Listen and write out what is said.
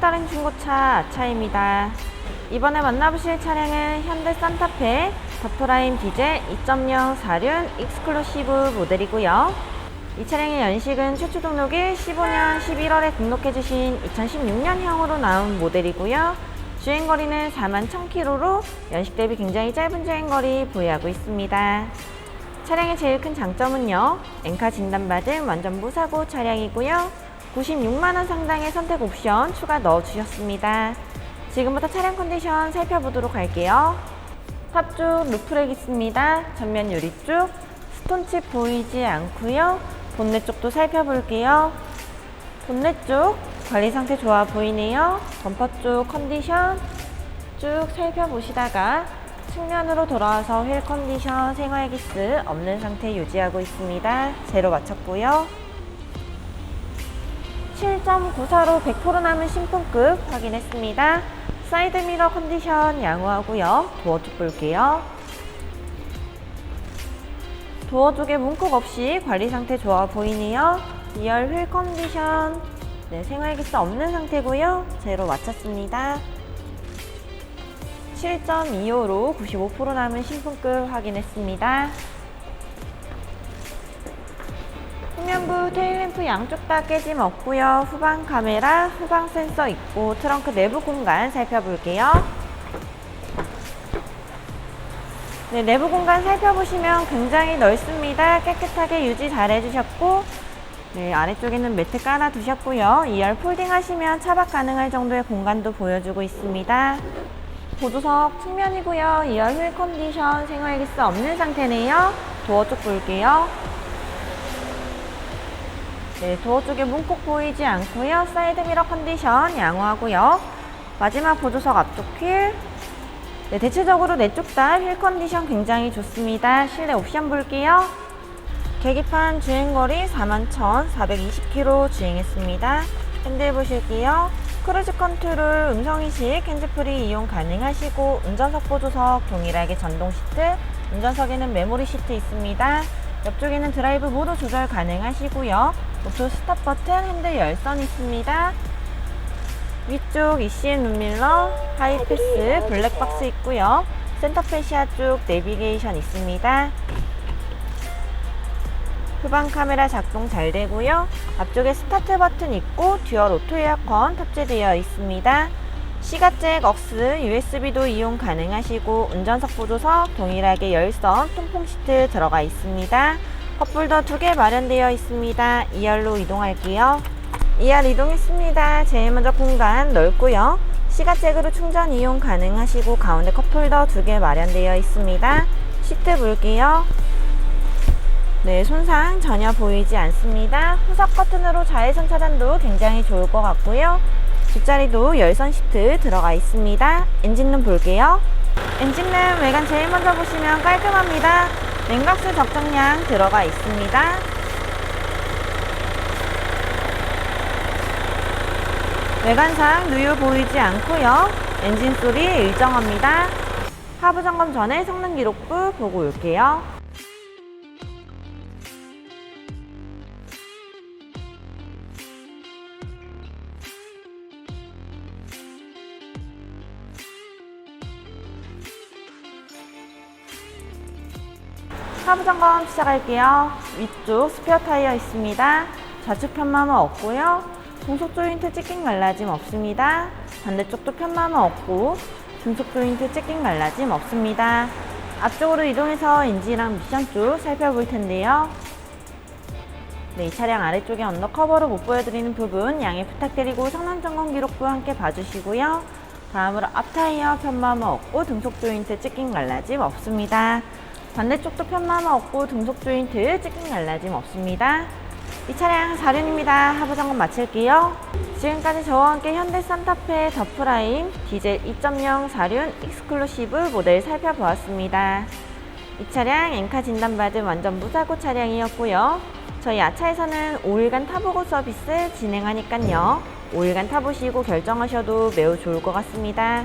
다른 중고차 아차입니다. 이번에 만나보실 차량은 현대 산타페 더프라임 디젤 2.0 4륜 익스클루시브 모델이고요. 이 차량의 연식은 최초 등록일 15년 11월에 등록해주신 2016년형으로 나온 모델이고요. 주행거리는 4만 1000km로 연식 대비 굉장히 짧은 주행거리 보유하고 있습니다. 차량의 제일 큰 장점은요. 엔카 진단받은 완전 무사고 차량이고요. 96만원 상당의 선택 옵션 추가 넣어주셨습니다. 지금부터 차량 컨디션 살펴보도록 할게요. 탑쪽 루프렉 있습니다. 전면 유리 쪽 스톤칩 보이지 않고요. 본넷 쪽도 살펴볼게요. 본넷 쪽 관리 상태 좋아 보이네요. 범퍼 쪽 컨디션 쭉 살펴보시다가 측면으로 돌아와서 휠 컨디션 생활 기스 없는 상태 유지하고 있습니다. 제로 맞췄고요. 7.94로 100% 남은 신품급 확인했습니다. 사이드 미러 컨디션 양호하고요. 도어 쪽 볼게요. 도어 쪽에 문콕 없이 관리 상태 좋아 보이네요. 2열 휠 컨디션 네, 생활기스 없는 상태고요. 제로 맞췄습니다. 7.25로 95% 남은 신품급 확인했습니다. 후면부 테일램프 양쪽 다 깨짐 없고요. 후방 카메라, 후방 센서 있고 트렁크 내부 공간 살펴볼게요. 네, 내부 공간 살펴보시면 굉장히 넓습니다. 깨끗하게 유지 잘 해주셨고 네, 아래쪽에는 매트 깔아 두셨고요. 2열 폴딩 하시면 차박 가능할 정도의 공간도 보여주고 있습니다. 보조석 측면이고요. 2열 휠 컨디션 생활기스 없는 상태네요. 도어 쪽 볼게요. 네, 도어 쪽에 문콕 보이지 않고요. 사이드 미러 컨디션 양호하고요. 마지막 보조석 앞쪽 휠. 네, 대체적으로 네쪽다 휠 컨디션 굉장히 좋습니다. 실내 옵션 볼게요. 계기판 주행거리 41,420km 주행했습니다. 핸들 보실게요. 크루즈 컨트롤 음성인식 핸즈프리 이용 가능하시고 운전석 보조석 동일하게 전동 시트, 운전석에는 메모리 시트 있습니다. 옆쪽에는 드라이브 모드 조절 가능하시고요. 오토 스탑 버튼, 핸들 열선 있습니다. 위쪽 ECM 룸밀러, 하이패스, 블랙박스 있고요. 센터페시아 쪽 내비게이션 있습니다. 후방 카메라 작동 잘 되고요. 앞쪽에 스타트 버튼 있고 듀얼 오토 에어컨 탑재되어 있습니다. 시가잭, 억스, USB도 이용 가능하시고 운전석 보조석 동일하게 열선 통풍 시트 들어가 있습니다. 컵홀더 두 개 마련되어 있습니다. 2열로 이동할게요. 2열 이동했습니다. 제일 먼저 공간 넓고요. 시가잭으로 충전 이용 가능하시고 가운데 컵홀더 두 개 마련되어 있습니다. 시트 볼게요. 네, 손상 전혀 보이지 않습니다. 후석 버튼으로 자외선 차단도 굉장히 좋을 것 같고요. 뒷자리도 열선 시트 들어가 있습니다. 엔진룸 볼게요. 엔진룸 외관 제일 먼저 보시면 깔끔합니다. 냉각수 적정량 들어가 있습니다. 외관상 누유 보이지 않고요. 엔진 소리 일정합니다. 하부 점검 전에 성능 기록부 보고 올게요. 하부 점검 시작할게요. 위쪽 스페어 타이어 있습니다. 좌측 편마모 없고요. 중속 조인트 찢긴 갈라짐 없습니다. 반대쪽도 편마모 없고 중속 조인트 찢긴 갈라짐 없습니다. 앞쪽으로 이동해서 엔진이랑 미션 쪽 살펴볼 텐데요. 네, 이 차량 아래쪽에 언더커버로 못 보여드리는 부분 양해 부탁드리고 성능 점검 기록부 함께 봐주시고요. 다음으로 앞타이어 편마모 없고 등속 조인트 찢긴 갈라짐 없습니다. 반대쪽도 편마모 없고 등속 조인트 찢긴 갈라짐 없습니다. 이 차량 4륜입니다. 하부 점검 마칠게요. 지금까지 저와 함께 현대 산타페 더 프라임 디젤 2.0 4륜 익스클루시브 모델 살펴보았습니다. 이 차량 엔카 진단받은 완전 무사고 차량이었고요. 저희 아차에서는 5일간 타보고 서비스 진행하니깐요. 5일간 타보시고 결정하셔도 매우 좋을 것 같습니다.